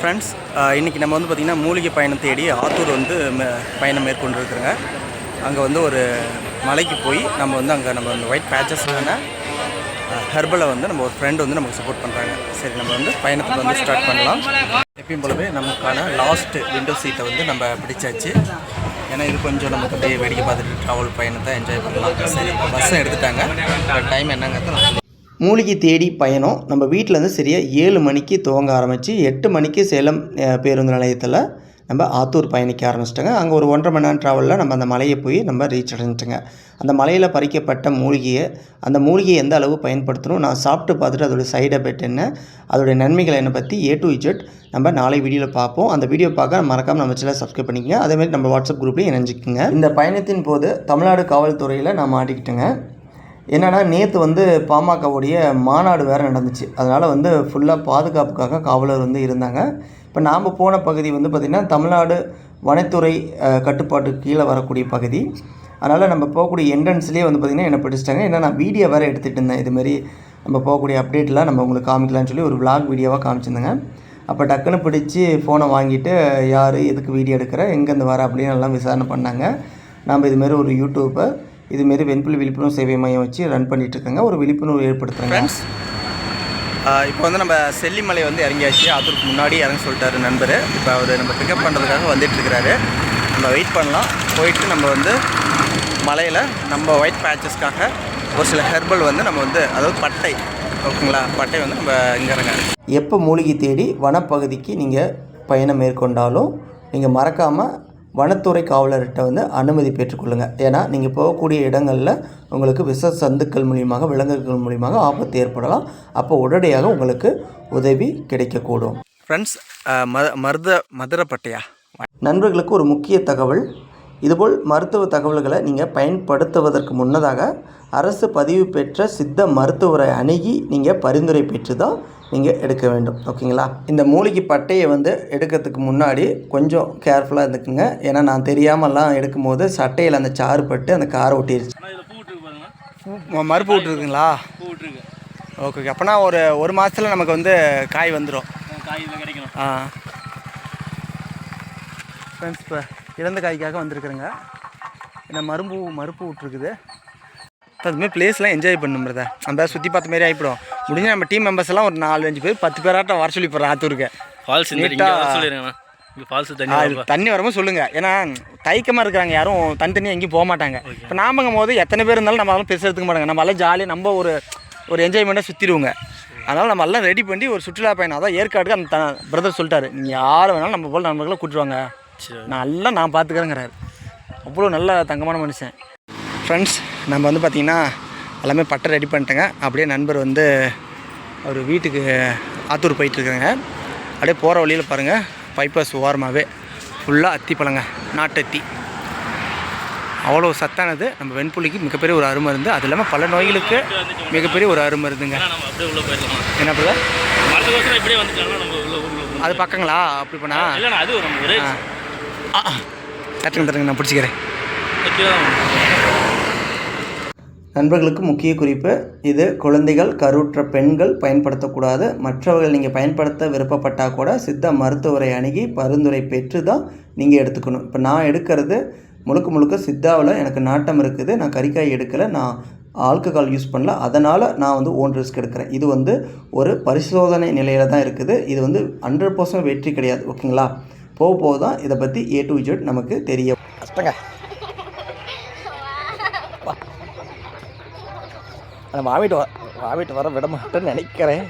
Friends இன்றைக்கி நம்ம வந்து பார்த்திங்கன்னா மூலிகை பயணம் தேடி ஆத்தூர் வந்து பயணம் மேற்கொண்டிருக்கிறோங்க. அங்கே வந்து ஒரு மலைக்கு போய் நம்ம வந்து அங்கே நம்ம அந்த ஒயிட் பேச்சஸ்லான ஹெர்பலை வந்து நம்ம ஒரு ஃப்ரெண்டு வந்து நமக்கு சப்போர்ட் பண்ணுறாங்க சரி நம்ம வந்து பயணத்துக்கு வந்து ஸ்டார்ட் பண்ணலாம். எப்பயும் போலவே நமக்கான லாஸ்ட்டு விண்டோ சீட்டை வந்து நம்ம பிடிச்சாச்சு. ஏன்னா இது கொஞ்சம் நமக்கு அப்படியே வேடிக்கை பார்த்துட்டு ட்ராவல் பயணத்தை என்ஜாய் பண்ணலாம். சரி இப்போ பஸ்ஸும் எடுத்துட்டாங்க. டைம் என்னங்கிறது நான் மூலிகை தேடி பயணம். நம்ம வீட்டிலேருந்து சரியாக ஏழு மணிக்கு துவங்க ஆரம்பித்து எட்டு மணிக்கு சேலம் பேருந்து நிலையத்தில் நம்ம ஆத்தூர் பயணிக்க ஆரம்பிச்சிட்டோங்க. அங்கே ஒரு ஒன்றரை மணி நேரம் ட்ராவலில் நம்ம அந்த மலையை போய் நம்ம ரீச் அடைஞ்சிட்டோங்க. அந்த மலையில் பறிக்கப்பட்ட மூலிகையை அந்த மூலிகையை எந்த அளவு பயன்படுத்தணும் நான் சாப்பிட்டு பார்த்துட்டு அதோடய சைடு எஃபெக்ட் என்ன அதோடைய நன்மைகள் என்ன பற்றி ஏ டு இஜெட் நம்ம நாளை வீடியோவில் பார்ப்போம். அந்த வீடியோ பார்க்க மறக்காமல் நம்ம சேனல் சப்ஸ்கிரைப் பண்ணிக்கங்க. அதேமாதிரி நம்ம வாட்ஸ்அப் குரூப்லேயும் இணைஞ்சிக்கோங்க. இந்த பயணத்தின் போது தமிழ்நாடு காவல்துறையில் நான் மாட்டிக்கிட்டேங்க. என்னென்னா நேற்று வந்து பாமகவுடைய மாநாடு வேறு நடந்துச்சு. அதனால் வந்து ஃபுல்லாக பாதுகாப்புக்காக காவலர் வந்து இருந்தாங்க. இப்போ நாம் போன பகுதி வந்து பார்த்திங்கன்னா தமிழ்நாடு வனத்துறை கட்டுப்பாட்டு கட்டுப்பாட்டுக்கு கீழே வரக்கூடிய பகுதி. அதனால் நம்ம போகக்கூடிய என்ட்ரன்ஸ்லேயே வந்து பார்த்திங்கன்னா என்ன பிடிச்சிட்டாங்க? ஏன்னா நான் வீடியோ வேறு எடுத்துகிட்டு இருந்தேன். இதுமாரி நம்ம போகக்கூடிய அப்டேட்லாம் நம்ம உங்களுக்கு காமிக்கலாம்னு சொல்லி ஒரு விளாக் வீடியோவாக காமிச்சிருந்தேங்க. அப்போ டக்குன்னு பிடிச்சி ஃபோனை வாங்கிட்டு யார் எதுக்கு வீடியோ எடுக்கிற? எங்கேருந்து வர? அப்படின்னு எல்லாம் விசாரணை பண்ணாங்க. நம்ம இதுமாரி ஒரு யூடியூப்பை இதுமாரி வெண்புலி விழிப்புணர்வு சேவை மையம் வச்சு ரன் பண்ணிட்டு இருக்காங்க ஒரு விழிப்புணர்வு ஏற்படுத்துகிறாங்க ஃப்ரெண்ட்ஸ் இப்போ வந்து நம்ம செல்லிமலை வந்து இறங்கியாச்சு. ஆத்தூருக்கு முன்னாடி இறங்க சொல்லிட்டாரு நண்பர். இப்போ அவர் நம்ம பிக்கப் பண்ணுறதுக்காக வந்துட்டு இருக்கிறாரு நம்ம வெயிட் பண்ணலாம். போயிட்டு நம்ம வந்து மலையில் நம்ம ஒயிட் பேச்சஸ்க்காக ஒரு சில ஹெர்பல் வந்து நம்ம வந்து அதாவது பட்டை ஓகேங்களா? பட்டை வந்து நம்ம இங்கே இறங்க எப்போ மூலிகை தேடி வனப்பகுதிக்கு நீங்கள் பயணம் மேற்கொண்டாலும் நீங்கள் மறக்காமல் வனத்துறை காவலர்கிட்ட வந்து அனுமதி பெற்றுக்கொள்ளுங்கள் ஏன்னா நீங்கள் போகக்கூடிய இடங்களில் உங்களுக்கு விஷ சந்துக்கள் மூலியமாக விலங்குகள் மூலியமாக ஆபத்து ஏற்படலாம். அப்போ உடனடியாக உங்களுக்கு உதவி கிடைக்கக்கூடும். ஃப்ரெண்ட்ஸ் ம மருத மதுரப்பட்டையா? நண்பர்களுக்கு ஒரு முக்கிய தகவல். இதுபோல் மருத்துவ தகவல்களை நீங்கள் பயன்படுத்துவதற்கு முன்னதாக அரசு பதிவு பெற்ற சித்த மருத்துவரை அணுகி நீங்கள் பரிந்துரை பெற்று தான் நீங்கள் எடுக்க வேண்டும். ஓகேங்களா? இந்த மூலிகை பட்டையை வந்து எடுக்கிறதுக்கு முன்னாடி கொஞ்சம் கேர்ஃபுல்லாக இருந்துக்குங்க. ஏன்னா நான் தெரியாமலாம் எடுக்கும்போது சட்டையில் அந்த சாறு பட்டு அந்த காரை ஒட்டிடுச்சு மறுப்பு விட்டுருக்குங்களா? ஓகே ஓகே அப்போனா ஒரு ஒரு மாதத்தில் நமக்கு வந்து காய் வந்துடும் காய் கிடைக்கணும். ஆ. ஃப்ரெண்ட்ஸ் இப்போ இறந்த காய்க்காக வந்திருக்குறேங்க. என்ன மரும்பு மறுப்பு விட்ருக்குது அதுமாதிரி பிளேஸ்லாம் என்ஜாய் பண்ணும் பிரதர் நம்ம சுற்றி பார்த்த மாதிரி ஆகிப்படும் முடிஞ்ச நம்ம டீம் மெம்பர்ஸ் எல்லாம் ஒரு நாலு அஞ்சு பேர் பத்து பேராட்டம் வர சொல்லி போகிறோம் ஆத்தூருக்கு. ஃபால்ஸ் சொல்லிடுங்கண்ணா ஃபால்ஸ் தண்ணி தண்ணி வரும்போது சொல்லுங்கள் ஏன்னா தைக்கமாக இருக்கிறாங்க யாரும் தனித்தனியாக எங்கேயும் போக மாட்டாங்க. இப்போ நாமங்கும் போது எத்தனை பேர் இருந்தாலும் நம்ம அதெல்லாம் பெருசாக எடுத்துக்க மாட்டாங்க. நம்ம எல்லாம் ஜாலியாக நம்ம ஒரு ஒரு என்ஜாய்மெண்ட்டாக சுற்றிடுவோங்க அதனால் நம்ம எல்லாம் ரெடி பண்ணி ஒரு சுற்றுலா பயணம். அதான் ஏற்காடுக்கு அந்த த பிரதர் சொல்லிட்டாரு. நீங்கள் யார் வேணாலும் நம்ம போல் நண்பர்களை கூட்டுருவாங்க நல்லா நான் பார்த்துக்கிறேங்கிறாரு அவ்வளோ நல்ல தங்கமான மனுஷன். ஃப்ரெண்ட்ஸ் நம்ம வந்து பார்த்திங்கன்னா எல்லாமே பட்டை ரெடி பண்ணிட்டேங்க. அப்படியே நண்பர் வந்து அவர் வீட்டுக்கு ஆத்தூர் போயிட்டுருக்குறேங்க அப்படியே போகிற வழியில் பாருங்கள் பைபாஸ் ஓரமாகவே ஃபுல்லாக அத்தி பழங்க நாட்டத்தி அவ்வளோ சத்தானது. நம்ம வெண்புலிக்கு மிகப்பெரிய ஒரு அருமருந்து அது இல்லாமல் பல நோய்களுக்கு மிகப்பெரிய ஒரு உள்ளே போயிடலாம்? என்ன பிரதர் அது பக்கங்களா? அப்படி பண்ணா? தட்டுங்க தட்டுங்க நான் பிடிச்சிக்கிறேன். நண்பர்களுக்கு முக்கிய குறிப்பு இது குழந்தைகள் கருவுற்ற பெண்கள் பயன்படுத்தக்கூடாது. மற்றவர்கள் நீங்கள் பயன்படுத்த விருப்பப்பட்டால் கூட சித்த மருத்துவரை அணுகி பரிந்துரை பெற்று தான் நீங்கள் எடுத்துக்கணும். இப்போ நான் எடுக்கிறது முழுக்க முழுக்க சித்தாவில் எனக்கு நாட்டம் இருக்குது. நான் கறிக்காய் எடுக்கலை நான் ஆல்கஹால் யூஸ் பண்ணல. அதனால் நான் வந்து ஓன் ரிஸ்க் எடுக்கிறேன். இது வந்து ஒரு பரிசோதனை நிலையில் தான் இருக்குது. இது வந்து ஹண்ட்ரட் பர்சன்ட் வெற்றி கிடையாது. ஓகேங்களா? போக போக தான் இதை பற்றி ஏ டு ஜெட் நமக்கு தெரிய கஷ்டங்க ஆனால் வாமிட்டு வ வாமிட்டு வர விட மாட்டேன்னு நினைக்கிறேன்.